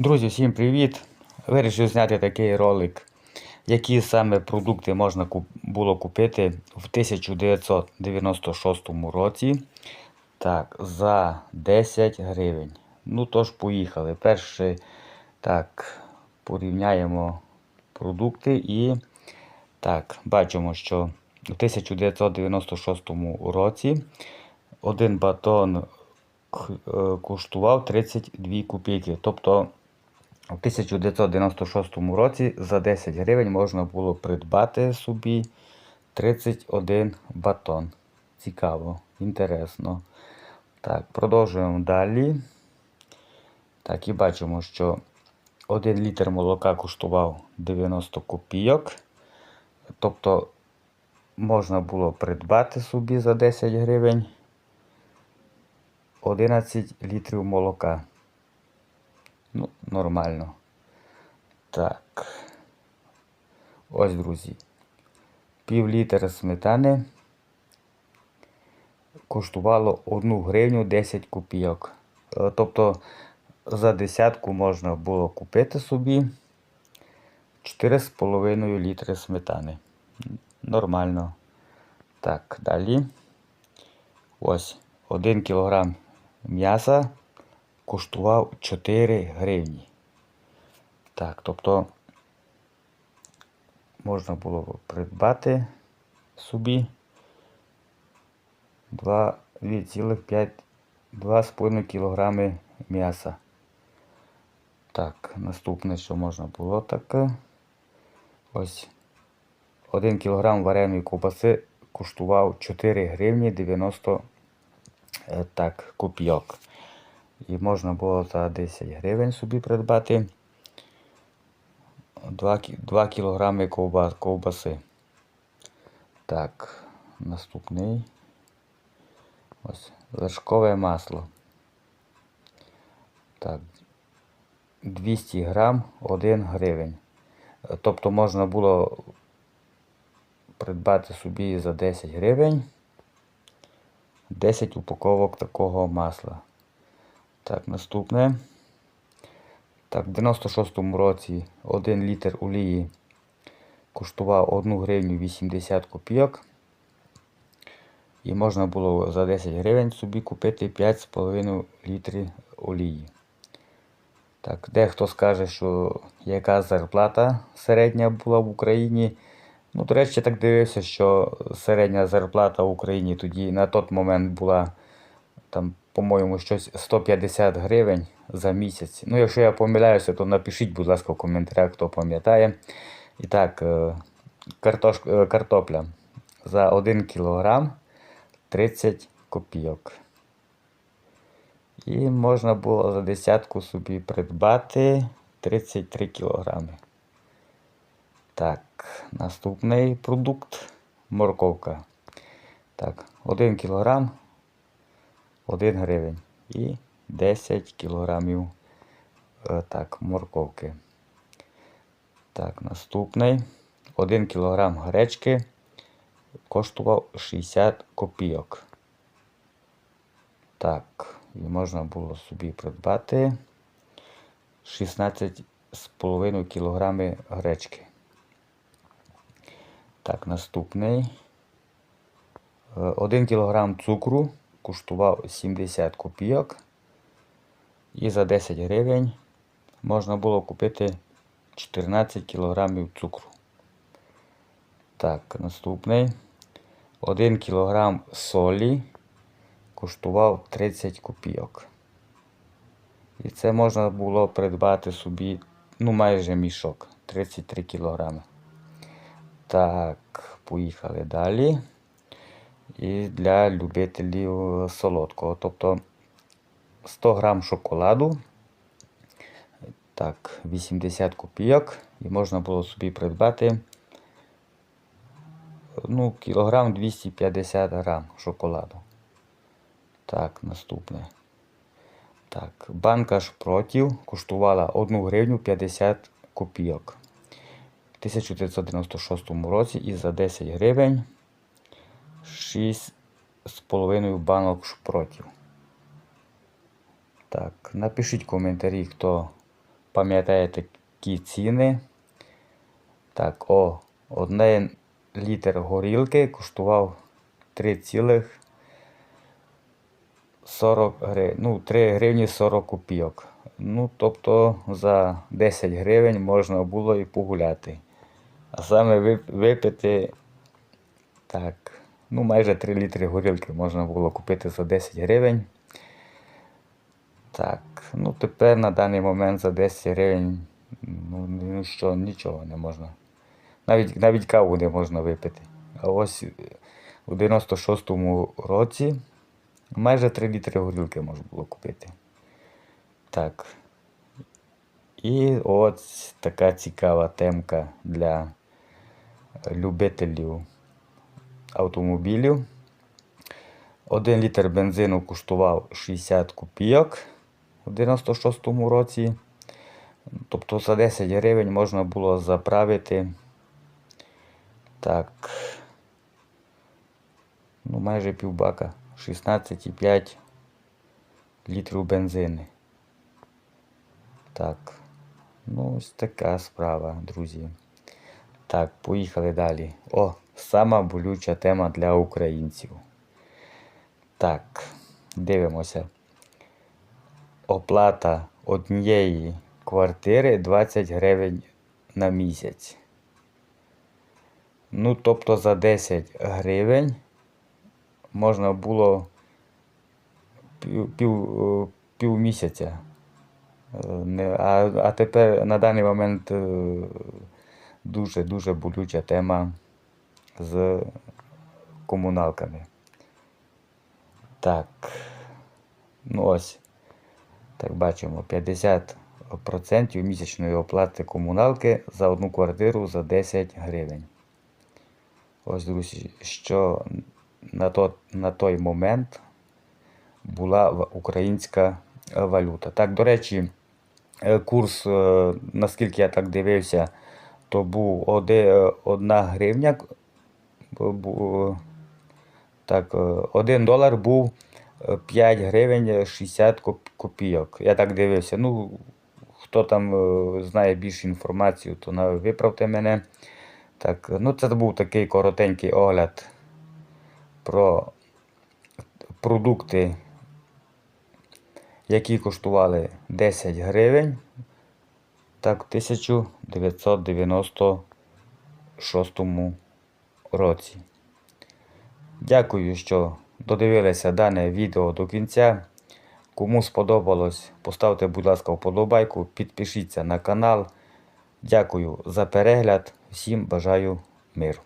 Друзі, всім привіт! Вирішив зняти такий ролик, які саме продукти можна було купити в 1996 році. Так, за 10 гривень. Ну тож, поїхали. Перше, так, порівняємо продукти і так, бачимо, що в 1996 році один батон е, коштував 32 копійки. Тобто у 1996 році за 10 гривень можна було придбати собі 31 батон. Цікаво, інтересно. Так, продовжуємо далі. Так, і бачимо, що 1 літр молока коштував 90 копійок. Тобто можна було придбати собі за 10 гривень 11 літрів молока. Ну, нормально. Так. Ось, друзі. Пів літра сметани коштувало 1 гривню 10 копійок. Е, Тобто за десятку можна було купити собі 4,5 літри сметани. Нормально. Так, далі. Ось 1 кілограм м'яса коштував 4 гривні. Так, тобто можна було придбати собі 2,5 2,5 кг м'яса. Так, наступне, що можна було таке. Ось 1 кг вареної ковбаси коштував 4 гривні 90 е, так, копійок. І можна було за 10 гривень собі придбати 2, 2 кілограми ковбаси. Так, наступний. Ось вершкове масло. Так, 200 грам 1 гривень. Тобто можна було придбати собі за 10 гривень 10 упаковок такого масла. Так, наступне. Так, в 96-му році 1 літр олії коштував 1 гривню 80 копійок. І можна було за 10 гривень собі купити 5,5 літрів олії. Так, дехто скаже, що яка зарплата середня була в Україні. Ну, до речі, так дивився, що середня зарплата в Україні тоді на той момент була там, по-моєму, щось 150 гривень за місяць. Ну, якщо я помиляюся, то напишіть, будь ласка, в коментарях, хто пам'ятає. І так, е, картош, е, картопля за 1 кілограм 30 копійок. І можна було за десятку собі придбати 33 кілограми. Так, наступний продукт морковка. Так, 1 кілограм 1 гривень і 10 кілограмів е, так, морковки. Так, наступний 1 кілограм гречки коштував 60 копійок. Так, і можна було собі придбати 16,5 кілограми гречки. Так, наступний. 1 кілограм цукру коштував 70 копійок. І за 10 гривень можна було купити 14 кілограмів цукру. Так, наступний. 1 кілограм солі коштував 30 копійок. І це можна було придбати собі, ну, майже мішок 33 кілограми. Так, поїхали далі. І для любителів солодкого. Тобто 100 грам шоколаду. Так, 80 копійок. І можна було собі придбати ну, кілограм 250 грам шоколаду. Так, наступне. Так, банка шпротів коштувала 1 гривню 50 копійок. В 1996 році і за 10 гривень 6,5 банок шпротів. Так, напишіть в коментарі, хто пам'ятає такі ціни. Так, о, один літр горілки коштував 3,40 гривень. Ну, 3 гривні 40 копійок. Ну, тобто за 10 гривень можна було і погуляти. А саме вип- випити так, ну майже 3 літри горілки можна було купити за 10 гривень. Так, ну тепер на даний момент за 10 гривень, ну, ну що, нічого не можна. Навіть, навіть каву не можна випити. А ось у 96-му році майже 3 літри горілки можна було купити. Так. І ось така цікава темка для любителів автомобілів. Один літр бензину коштував 60 копійок у 96-му році. Тобто за 10 гривень можна було заправити так. Ну, майже півбака. 16,5 літрів бензини. Так. Ну, ось така справа, друзі. Так, поїхали далі. О, сама болюча тема для українців. Так, дивимося. Оплата однієї квартири 20 гривень на місяць. Ну, тобто за 10 гривень можна було пів, пів, пів місяця. А, а тепер на даний момент дуже-дуже болюча тема з комуналками. Так. Ну ось. Так бачимо, 50% місячної оплати комуналки за одну квартиру за 10 гривень. Ось, друзі, що на, то, на той момент була українська е, валюта. Так, до речі, е, курс, е, наскільки я так дивився, то був 1 гривня. Так, 1 долар був е, 5 гривень 60 копійок. Я так дивився. Ну, хто там е, знає більше інформацію, то виправте мене. Так, ну це був такий коротенький огляд про продукти, які коштували 10 гривень. Так, в 1996 році. Дякую, що додивилися дане відео до кінця. Кому сподобалось, поставте, будь ласка, вподобайку, підпишіться на канал. Дякую за перегляд. Всім бажаю миру.